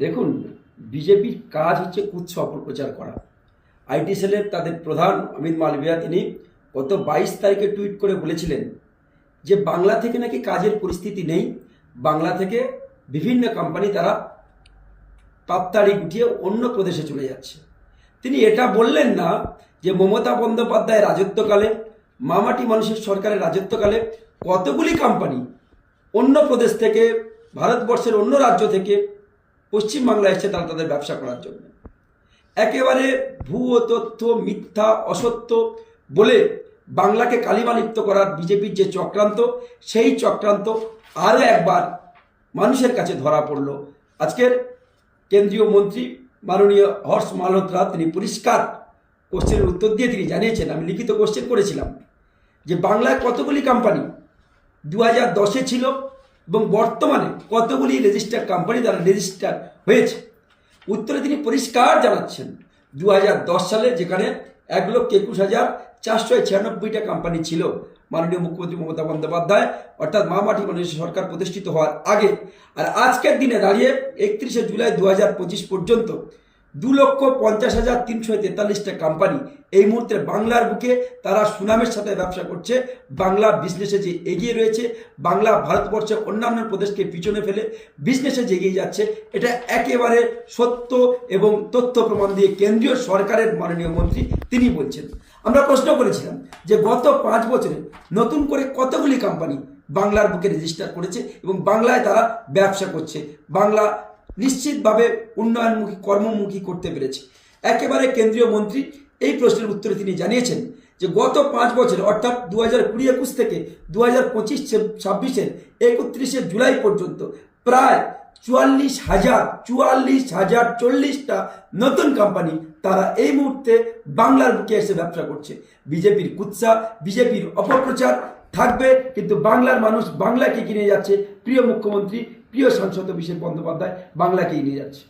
দেখুন, বিজেপির কাজ হচ্ছে কুৎস অপপ্রচার করা। আইটি সেলের তাদের প্রধান অমিত মালবিয়া তিনি গত বাইশ তারিখে টুইট করে বলেছিলেন যে, বাংলা থেকে নাকি কাজের পরিস্থিতি নেই। বাংলা থেকে বিভিন্ন কোম্পানি তারা পাত্তাড়ি গুটিয়ে অন্য প্রদেশে চলে যাচ্ছে। তিনি এটা বললেন না যে, মমতা বন্দ্যোপাধ্যায় রাজত্বকালে, মামাটি মানুষের সরকারের রাজত্বকালে কতগুলি কোম্পানি অন্য প্রদেশ থেকে, ভারতবর্ষের অন্য রাজ্য থেকে পশ্চিমবাংলায় এসেছে তারা তাদের ব্যবসা করার জন্য। একেবারে ভুয়ো তথ্য, মিথ্যা, অসত্য বলে বাংলাকে কালিমালিপ্ত করার বিজেপির যে চক্রান্ত, সেই চক্রান্ত আরও একবার মানুষের কাছে ধরা পড়ল। আজকের কেন্দ্রীয় মন্ত্রী মাননীয় হর্ষ মালহোত্রা, তিনি পরিষ্কার কোশ্চেনের উত্তর দিয়ে তিনি জানিয়েছেন, আমি লিখিত কোশ্চেন করেছিলাম, যে বাংলায় কতগুলি কোম্পানি দু হাজার দশে ছিল এবং বর্তমানে কতগুলি রেজিস্টার কোম্পানি দ্বারা রেজিস্টার হয়েছে? উত্তরে তিনি পরিষ্কার জানাচ্ছেন দু হাজার দশ সালে যেখানে এক লক্ষ একুশ হাজার চারশো ছিয়ানব্বইটা কোম্পানি ছিল, মাননীয় মুখ্যমন্ত্রী মমতা বন্দ্যোপাধ্যায়, অর্থাৎ মামাটি মানুষের সরকার প্রতিষ্ঠিত হওয়ার আগে। আর আজকের দিনে দাঁড়িয়ে একত্রিশে জুলাই দু হাজার পঁচিশ পর্যন্ত দু লক্ষ পঞ্চাশ হাজার তিনশো তেতাল্লিশটা কোম্পানি এই মুহূর্তে বাংলার বুকে তারা সুনামের সাথে ব্যবসা করছে। বাংলা বিজনেসে যে এগিয়ে রয়েছে, বাংলা ভারতবর্ষের অন্যান্য প্রদেশকে পিছনে ফেলে বিজনেসে যে এগিয়ে যাচ্ছে, এটা একেবারে সত্য এবং তথ্য প্রমাণ দিয়ে কেন্দ্রীয় সরকারের মাননীয় মন্ত্রী তিনি বলছেন। আমরা প্রশ্ন করেছিলাম যে গত পাঁচ বছরে নতুন করে কতগুলি কোম্পানি বাংলার বুকে রেজিস্টার করেছে এবং বাংলায় তারা ব্যবসা করছে? বাংলা নিশ্চিতভাবে উন্নয়নমুখী, কর্মমুখী করতে পেরেছে। একেবারে কেন্দ্রীয় মন্ত্রী এই প্রশ্নের উত্তরে তিনি জানিয়েছেন যে, গত পাঁচ বছর, অর্থাৎ দু হাজার কুড়ি একুশ থেকে দু হাজার পঁচিশ ছাব্বিশের একত্রিশে জুলাই পর্যন্ত প্রায় চুয়াল্লিশ হাজার চুয়াল্লিশ হাজার চল্লিশটা নতুন কোম্পানি তারা এই মুহূর্তে বাংলার বুকে এসে ব্যবসা করছে। বিজেপির কুৎসা, বিজেপির অপপ্রচার থাকবে, কিন্তু বাংলার মানুষ বাংলাকে কিনে যাচ্ছে। প্রিয় মুখ্যমন্ত্রী, প্রিয় সাংসদ অভিষেক বন্দ্যোপাধ্যায় বাংলাকেই নিয়ে যাচ্ছে।